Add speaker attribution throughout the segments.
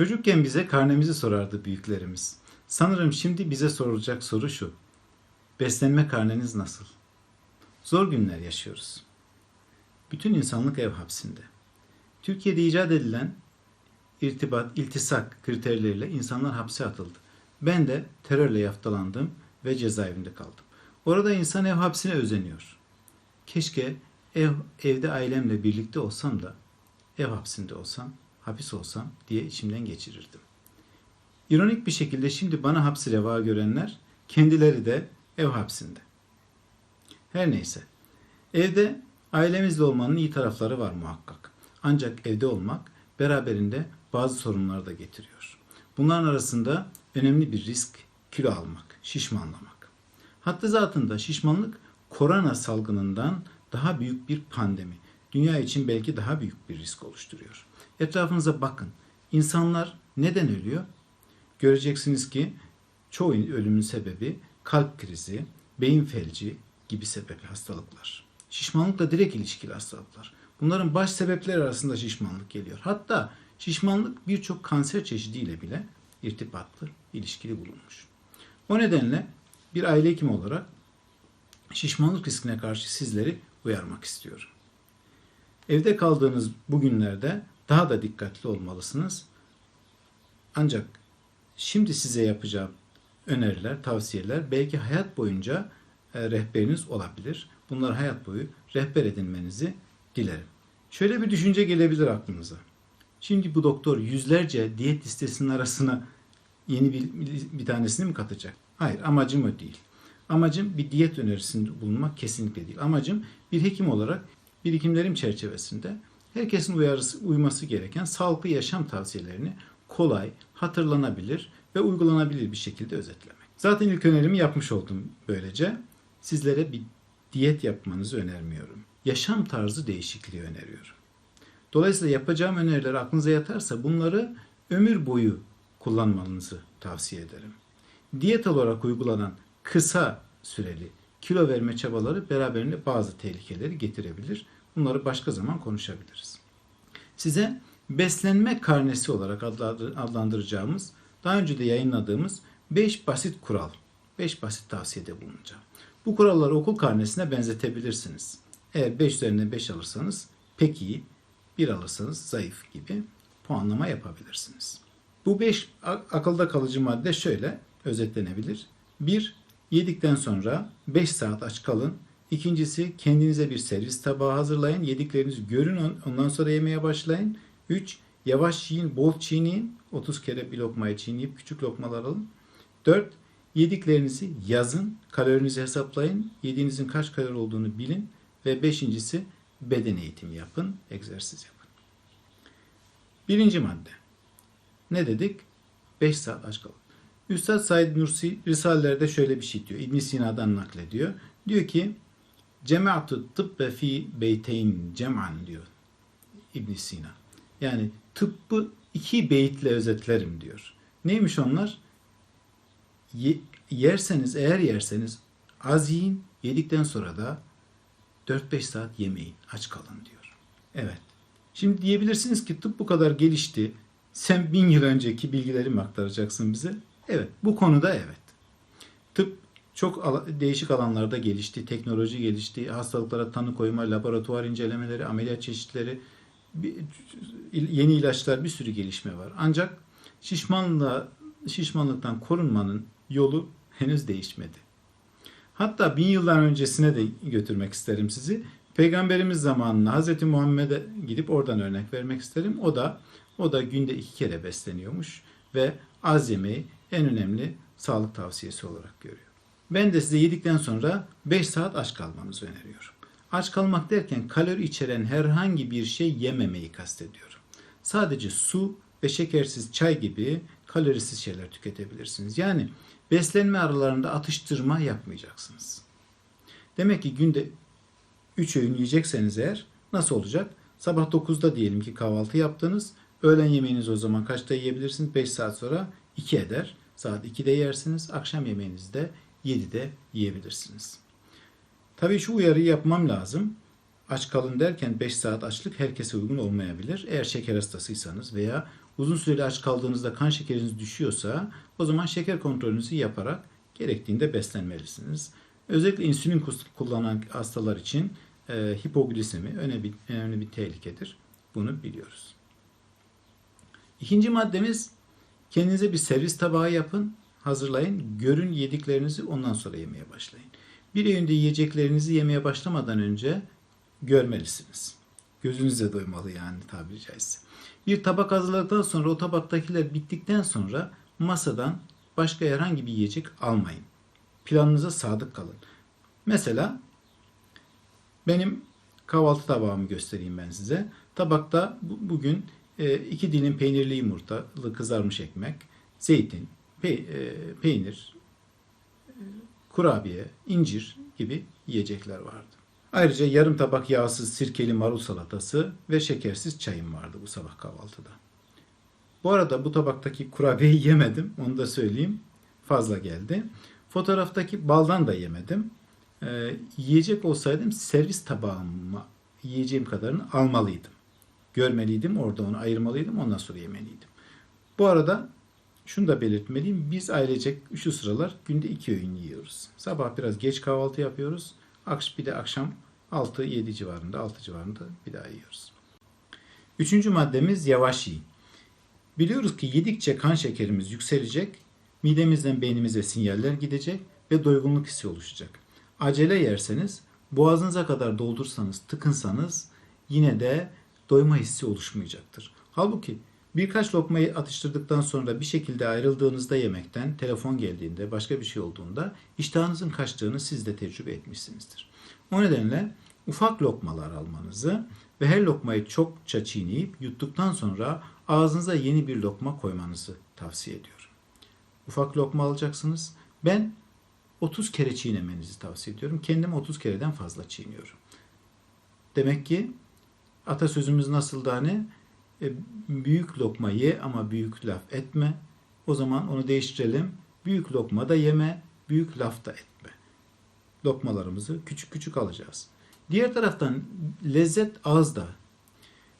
Speaker 1: Çocukken bize karnemizi sorardı büyüklerimiz. Sanırım şimdi bize sorulacak soru şu. Beslenme karneniz nasıl? Zor günler yaşıyoruz. Bütün insanlık ev hapsinde. Türkiye'de icat edilen irtibat, iltisak kriterleriyle insanlar hapse atıldı. Ben de terörle yaftalandım ve cezaevinde kaldım. Orada insan ev hapsine özeniyor. Keşke ev, evde ailemle birlikte olsam da ev hapsinde olsam, hapis olsam diye içimden geçirirdim. İronik bir şekilde şimdi bana hapsi reva görenler kendileri de ev hapsinde. Her neyse. Evde ailemizle olmanın iyi tarafları var muhakkak. Ancak evde olmak beraberinde bazı sorunlar da getiriyor. Bunların arasında önemli bir risk kilo almak, şişmanlamak. Hatta zatında şişmanlık korona salgınından daha büyük bir pandemi. Dünya için belki daha büyük bir risk oluşturuyor. Etrafınıza bakın. İnsanlar neden ölüyor? Göreceksiniz ki çoğu ölümün sebebi kalp krizi, beyin felci gibi sebepli hastalıklar. Şişmanlıkla direkt ilişkili hastalıklar. Bunların baş sebepleri arasında şişmanlık geliyor. Hatta şişmanlık birçok kanser çeşidiyle bile irtibatlı, ilişkili bulunmuş. O nedenle bir aile hekimi olarak şişmanlık riskine karşı sizleri uyarmak istiyorum. Evde kaldığınız bu günlerde daha da dikkatli olmalısınız. Ancak şimdi size yapacağım öneriler, tavsiyeler belki hayat boyunca e, rehberiniz olabilir. Bunlar hayat boyu rehber edinmenizi dilerim. Şöyle bir düşünce gelebilir aklınıza. Şimdi bu doktor yüzlerce diyet listesinin arasına yeni bir, bir tanesini mi katacak? Hayır, amacım o değil. Amacım bir diyet önerisinde bulunmak kesinlikle değil. Amacım bir hekim olarak birikimlerim çerçevesinde herkesin uyarısı, uyması gereken sağlıklı yaşam tavsiyelerini kolay, hatırlanabilir ve uygulanabilir bir şekilde özetlemek. Zaten ilk önerimi yapmış oldum böylece. Sizlere bir diyet yapmanızı önermiyorum. Yaşam tarzı değişikliği öneriyorum. Dolayısıyla yapacağım öneriler aklınıza yatarsa bunları ömür boyu kullanmanızı tavsiye ederim. Diyet olarak uygulanan kısa süreli kilo verme çabaları beraberinde bazı tehlikeleri getirebilir. Bunları başka zaman konuşabiliriz. Size beslenme karnesi olarak adlandıracağımız, daha önce de yayınladığımız 5 basit kural, 5 basit tavsiyede bulunacağım. Bu kuralları okul karnesine benzetebilirsiniz. Eğer 5 üzerinden 5 alırsanız pek iyi, 1 alırsanız zayıf gibi puanlama yapabilirsiniz. Bu 5 akılda kalıcı madde şöyle özetlenebilir. 1. Yedikten sonra 5 saat aç kalın. İkincisi kendinize bir servis tabağı hazırlayın. Yediklerinizi görün ondan sonra yemeye başlayın. 3. Yavaş yiyin, bol çiğneyin. 30 kere bir lokmayı çiğneyip küçük lokmalar alın. 4. Yediklerinizi yazın, kalorinizi hesaplayın, yediğinizin kaç kalori olduğunu bilin ve beşincisi beden eğitimi yapın, egzersiz yapın. Birinci madde. Ne dedik? 5 saat aç kalın. Üstad Said Nursi Risalelerde şöyle bir şey diyor. ibn Sina'dan naklediyor. Diyor ki Cemaatü tıbbe fi beyteyn cem'an diyor ibn Sina. Yani tıbbı iki beyitle özetlerim diyor. Neymiş onlar? yerseniz eğer yerseniz az yiyin, yedikten sonra da 4-5 saat yemeyin, aç kalın diyor. Evet. Şimdi diyebilirsiniz ki tıp bu kadar gelişti. Sen bin yıl önceki bilgileri mi aktaracaksın bize? Evet. Bu konuda evet. Tıp çok değişik alanlarda gelişti. Teknoloji gelişti. Hastalıklara tanı koyma, laboratuvar incelemeleri, ameliyat çeşitleri, yeni ilaçlar bir sürü gelişme var. Ancak şişmanlığa, şişmanlıktan korunmanın yolu henüz değişmedi. Hatta bin yıllar öncesine de götürmek isterim sizi. Peygamberimiz zamanında Hz. Muhammed'e gidip oradan örnek vermek isterim. O da o da günde iki kere besleniyormuş ve az yemeği en önemli sağlık tavsiyesi olarak görüyor. Ben de size yedikten sonra 5 saat aç kalmanızı öneriyorum. Aç kalmak derken kalori içeren herhangi bir şey yememeyi kastediyorum. Sadece su ve şekersiz çay gibi kalorisiz şeyler tüketebilirsiniz. Yani beslenme aralarında atıştırma yapmayacaksınız. Demek ki günde 3 öğün yiyecekseniz eğer nasıl olacak? Sabah 9'da diyelim ki kahvaltı yaptınız. Öğlen yemeğiniz o zaman kaçta yiyebilirsiniz? 5 saat sonra 2 eder. Saat 2'de yersiniz. Akşam yemeğinizi de 7'de yiyebilirsiniz. Tabii şu uyarıyı yapmam lazım. Aç kalın derken 5 saat açlık herkese uygun olmayabilir. Eğer şeker hastasıysanız veya uzun süreli aç kaldığınızda kan şekeriniz düşüyorsa o zaman şeker kontrolünüzü yaparak gerektiğinde beslenmelisiniz. Özellikle insülin kullanan hastalar için e, hipoglisemi önemli, önemli bir tehlikedir. Bunu biliyoruz. İkinci maddemiz kendinize bir servis tabağı yapın, hazırlayın, görün yediklerinizi ondan sonra yemeye başlayın. Bir öğünde yiyeceklerinizi yemeye başlamadan önce görmelisiniz. Gözünüze doymalı yani tabiri caizse. Bir tabak hazırladıktan sonra o tabaktakiler bittikten sonra masadan başka herhangi bir yiyecek almayın. Planınıza sadık kalın. Mesela benim kahvaltı tabağımı göstereyim ben size. Tabakta bugün e, iki dilim peynirli yumurtalı kızarmış ekmek, zeytin, pe e, peynir, e, kurabiye, incir gibi yiyecekler vardı. Ayrıca yarım tabak yağsız sirkeli marul salatası ve şekersiz çayım vardı bu sabah kahvaltıda. Bu arada bu tabaktaki kurabiyeyi yemedim. Onu da söyleyeyim. Fazla geldi. Fotoğraftaki baldan da yemedim. Ee, yiyecek olsaydım servis tabağıma yiyeceğim kadarını almalıydım. Görmeliydim. Orada onu ayırmalıydım. Ondan sonra yemeliydim. Bu arada şunu da belirtmeliyim. Biz ailecek şu sıralar günde iki öğün yiyoruz. Sabah biraz geç kahvaltı yapıyoruz. Bir de akşam 6-7 civarında, 6 civarında bir daha yiyoruz. Üçüncü maddemiz yavaş yiyin. Biliyoruz ki yedikçe kan şekerimiz yükselecek, midemizden beynimize sinyaller gidecek ve doygunluk hissi oluşacak. Acele yerseniz, boğazınıza kadar doldursanız, tıkınsanız yine de doyma hissi oluşmayacaktır. Halbuki birkaç lokmayı atıştırdıktan sonra bir şekilde ayrıldığınızda yemekten, telefon geldiğinde, başka bir şey olduğunda iştahınızın kaçtığını siz de tecrübe etmişsinizdir. O nedenle ufak lokmalar almanızı ve her lokmayı çokça çiğneyip yuttuktan sonra ağzınıza yeni bir lokma koymanızı tavsiye ediyorum. Ufak lokma alacaksınız. Ben 30 kere çiğnemenizi tavsiye ediyorum. Kendim 30 kereden fazla çiğniyorum. Demek ki atasözümüz nasıl da hani e, büyük lokma ye ama büyük laf etme. O zaman onu değiştirelim. Büyük lokma da yeme, büyük laf da etme. Lokmalarımızı küçük küçük alacağız. Diğer taraftan lezzet ağızda.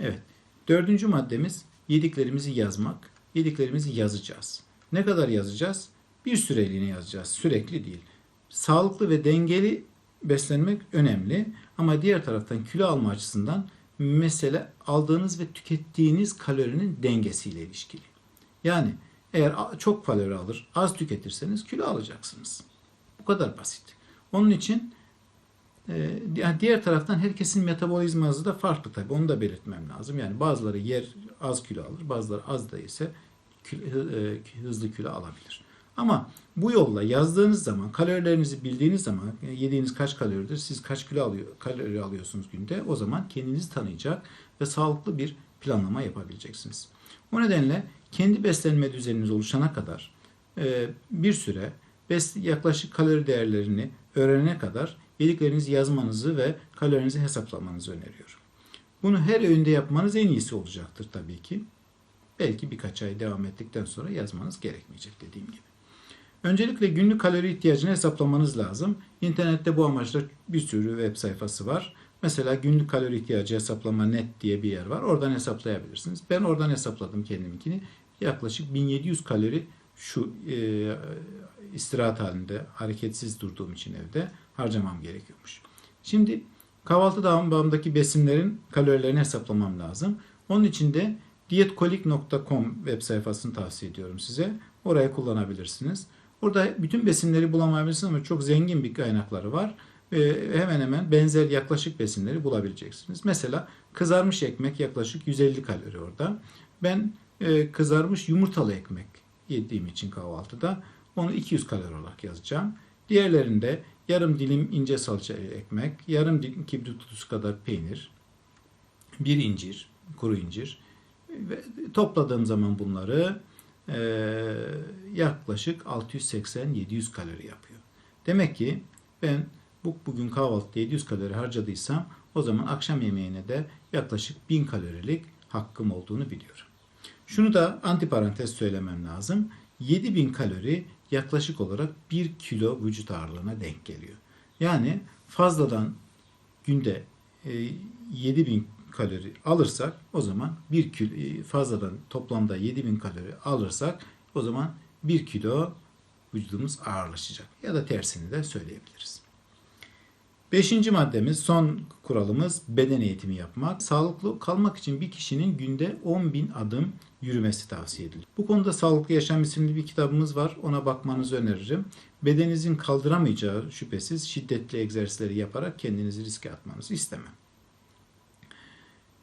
Speaker 1: Evet. Dördüncü maddemiz yediklerimizi yazmak. Yediklerimizi yazacağız. Ne kadar yazacağız? Bir süreliğine yazacağız. Sürekli değil. Sağlıklı ve dengeli beslenmek önemli. Ama diğer taraftan kilo alma açısından mesele aldığınız ve tükettiğiniz kalorinin dengesiyle ilişkili. Yani eğer çok kalori alır, az tüketirseniz kilo alacaksınız. Bu kadar basit. Onun için e, diğer taraftan herkesin metabolizma hızı da farklı tabii. Onu da belirtmem lazım. Yani bazıları yer az kilo alır, bazıları az da ise e, hızlı kilo alabilir. Ama bu yolla yazdığınız zaman, kalorilerinizi bildiğiniz zaman, yediğiniz kaç kaloridir, siz kaç kilo alıyor, kalori alıyorsunuz günde, o zaman kendinizi tanıyacak ve sağlıklı bir planlama yapabileceksiniz. O nedenle kendi beslenme düzeniniz oluşana kadar e, bir süre yaklaşık kalori değerlerini öğrenene kadar yediklerinizi yazmanızı ve kalorinizi hesaplamanızı öneriyorum. Bunu her öğünde yapmanız en iyisi olacaktır tabii ki. Belki birkaç ay devam ettikten sonra yazmanız gerekmeyecek dediğim gibi. Öncelikle günlük kalori ihtiyacını hesaplamanız lazım. İnternette bu amaçla bir sürü web sayfası var. Mesela günlük kalori ihtiyacı hesaplama net diye bir yer var. Oradan hesaplayabilirsiniz. Ben oradan hesapladım kendiminkini. Yaklaşık 1700 kalori şu e, istirahat halinde hareketsiz durduğum için evde harcamam gerekiyormuş. Şimdi kahvaltı dağımdaki besinlerin kalorilerini hesaplamam lazım. Onun için de diyetkolik.com web sayfasını tavsiye ediyorum size. Orayı kullanabilirsiniz. Orada bütün besinleri bulamayabilirsiniz ama çok zengin bir kaynakları var. Ve hemen hemen benzer yaklaşık besinleri bulabileceksiniz. Mesela kızarmış ekmek yaklaşık 150 kalori orada. Ben e, kızarmış yumurtalı ekmek yediğim için kahvaltıda onu 200 kalori olarak yazacağım. Diğerlerinde yarım dilim ince salça ekmek, yarım dilim kibrit tutusu kadar peynir, bir incir, kuru incir ve topladığım zaman bunları e, yaklaşık 680-700 kalori yapıyor. Demek ki ben bu bugün kahvaltıda 700 kalori harcadıysam o zaman akşam yemeğine de yaklaşık 1000 kalorilik hakkım olduğunu biliyorum. Şunu da antiparantez söylemem lazım. 7000 kalori yaklaşık olarak 1 kilo vücut ağırlığına denk geliyor. Yani fazladan günde 7000 kalori alırsak o zaman 1 kilo fazladan toplamda 7000 kalori alırsak o zaman 1 kilo vücudumuz ağırlaşacak. Ya da tersini de söyleyebiliriz. Beşinci maddemiz, son kuralımız beden eğitimi yapmak. Sağlıklı kalmak için bir kişinin günde 10 bin adım yürümesi tavsiye edilir. Bu konuda Sağlıklı Yaşam isimli bir kitabımız var. Ona bakmanızı öneririm. Bedeninizin kaldıramayacağı şüphesiz şiddetli egzersizleri yaparak kendinizi riske atmanızı istemem.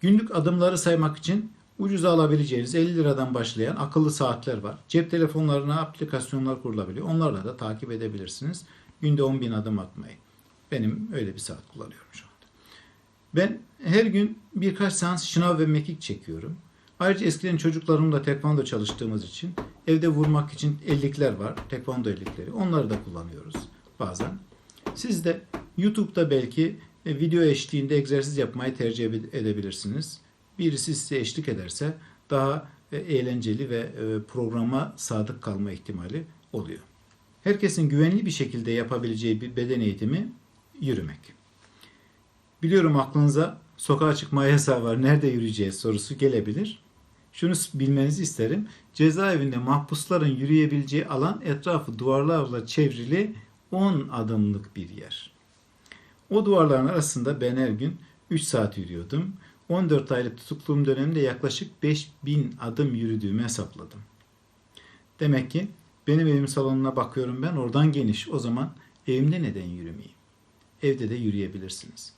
Speaker 1: Günlük adımları saymak için ucuza alabileceğiniz 50 liradan başlayan akıllı saatler var. Cep telefonlarına aplikasyonlar kurulabiliyor. Onlarla da takip edebilirsiniz. Günde 10 bin adım atmayı. Benim öyle bir saat kullanıyorum şu anda. Ben her gün birkaç seans şınav ve mekik çekiyorum. Ayrıca eskiden çocuklarımla tekvando çalıştığımız için evde vurmak için ellikler var. Tekvando ellikleri. Onları da kullanıyoruz bazen. Siz de YouTube'da belki video eşliğinde egzersiz yapmayı tercih edebilirsiniz. Birisi size eşlik ederse daha e, eğlenceli ve e, programa sadık kalma ihtimali oluyor. Herkesin güvenli bir şekilde yapabileceği bir beden eğitimi yürümek. Biliyorum aklınıza sokağa çıkma yasağı var, nerede yürüyeceğiz sorusu gelebilir. Şunu bilmenizi isterim. Cezaevinde mahpusların yürüyebileceği alan etrafı duvarlarla çevrili 10 adımlık bir yer. O duvarların arasında ben her gün 3 saat yürüyordum. 14 aylık tutukluğum döneminde yaklaşık 5000 adım yürüdüğümü hesapladım. Demek ki benim evim salonuna bakıyorum ben oradan geniş. O zaman evimde neden yürümeyeyim? Evde de yürüyebilirsiniz.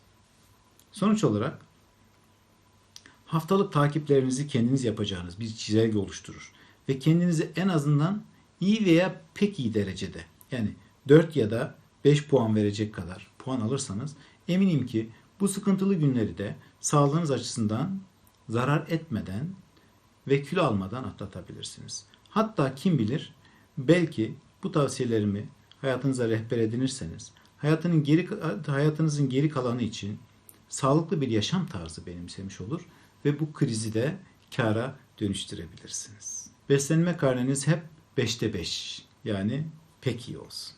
Speaker 1: Sonuç olarak haftalık takiplerinizi kendiniz yapacağınız bir çizelge oluşturur. Ve kendinizi en azından iyi veya pek iyi derecede yani 4 ya da 5 puan verecek kadar puan alırsanız eminim ki bu sıkıntılı günleri de sağlığınız açısından zarar etmeden ve kilo almadan atlatabilirsiniz. Hatta kim bilir belki bu tavsiyelerimi hayatınıza rehber edinirseniz hayatının geri hayatınızın geri kalanı için sağlıklı bir yaşam tarzı benimsemiş olur ve bu krizi de kara dönüştürebilirsiniz. Beslenme karneniz hep 5'te 5 yani pek iyi olsun.